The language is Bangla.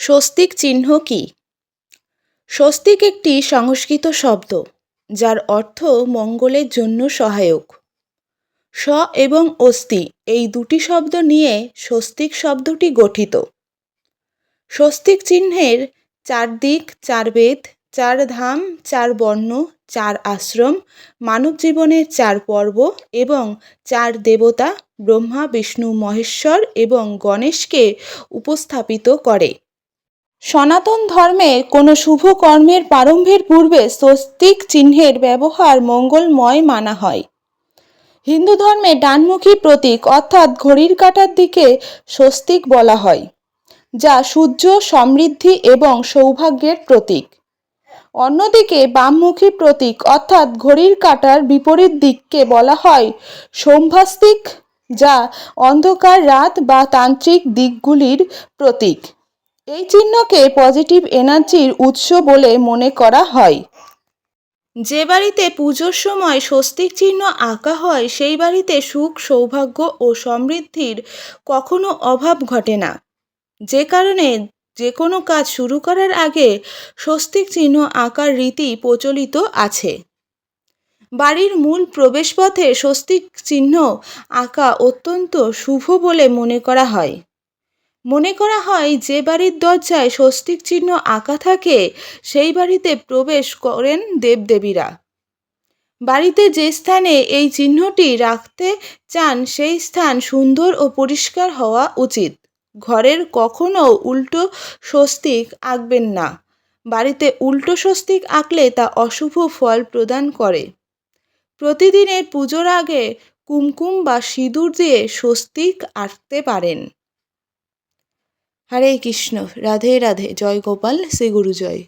স্বস্তিক চিহ্ন কী? স্বস্তিক একটি সংস্কৃত শব্দ, যার অর্থ মঙ্গলের জন্য সহায়ক। স এবং অস্তি এই দুটি শব্দ নিয়ে স্বস্তিক শব্দটি গঠিত। স্বস্তিক চিহ্নের চার দিক, চার বেদ, চার ধাম, চার বর্ণ, চার আশ্রম, মানব জীবনের চার পর্ব এবং চার দেবতা, ব্রহ্মা, বিষ্ণু, মহেশ্বর এবং গণেশকে উপস্থাপিত করে। সনাতন ধর্মে কোনো শুভ কর্মের প্রারম্ভের পূর্বে স্বস্তিক চিহ্নের ব্যবহার মঙ্গলময় মানা হয়। হিন্দু ধর্মে ডানমুখী প্রতীক অর্থাৎ ঘড়ির কাঁটার দিকে স্বস্তিক বলা হয়, যা সূর্য, সমৃদ্ধি এবং সৌভাগ্যের প্রতীক। অন্যদিকে বামমুখী প্রতীক অর্থাৎ ঘড়ির কাঁটার বিপরীত দিককে বলা হয় সম্ভাস্তিক, যা অন্ধকার রাত বা তান্ত্রিক দিকগুলির প্রতীক। এই চিহ্নকে পজিটিভ এনার্জির উৎস বলে মনে করা হয়। যে বাড়িতে পুজোর সময় স্বস্তিক চিহ্ন আঁকা হয়, সেই বাড়িতে সুখ, সৌভাগ্য ও সমৃদ্ধির কখনো অভাব ঘটে না। যে কারণে যে কোনো কাজ শুরু করার আগে স্বস্তিক চিহ্ন আঁকার রীতি প্রচলিত আছে। বাড়ির মূল প্রবেশপথে স্বস্তিক চিহ্ন আঁকা অত্যন্ত শুভ বলে মনে করা হয়। মনে করা হয় যে বাড়ির দরজায় স্বস্তিক চিহ্ন আঁকা থাকে, সেই বাড়িতে প্রবেশ করেন দেবদেবীরা। বাড়িতে যে স্থানে এই চিহ্নটি রাখতে চান, সেই স্থান সুন্দর ও পরিষ্কার হওয়া উচিত। ঘরের কখনও উল্টো স্বস্তিক আঁকবেন না। বাড়িতে উল্টো স্বস্তিক আঁকলে তা অশুভ ফল প্রদান করে। প্রতিদিনের পুজোর আগে কুমকুম বা সিঁদুর দিয়ে স্বস্তিক আঁকতে পারেন। হরে কৃষ্ণ রাধে রাধে জয় গোপাল শ্রী গুরু জয়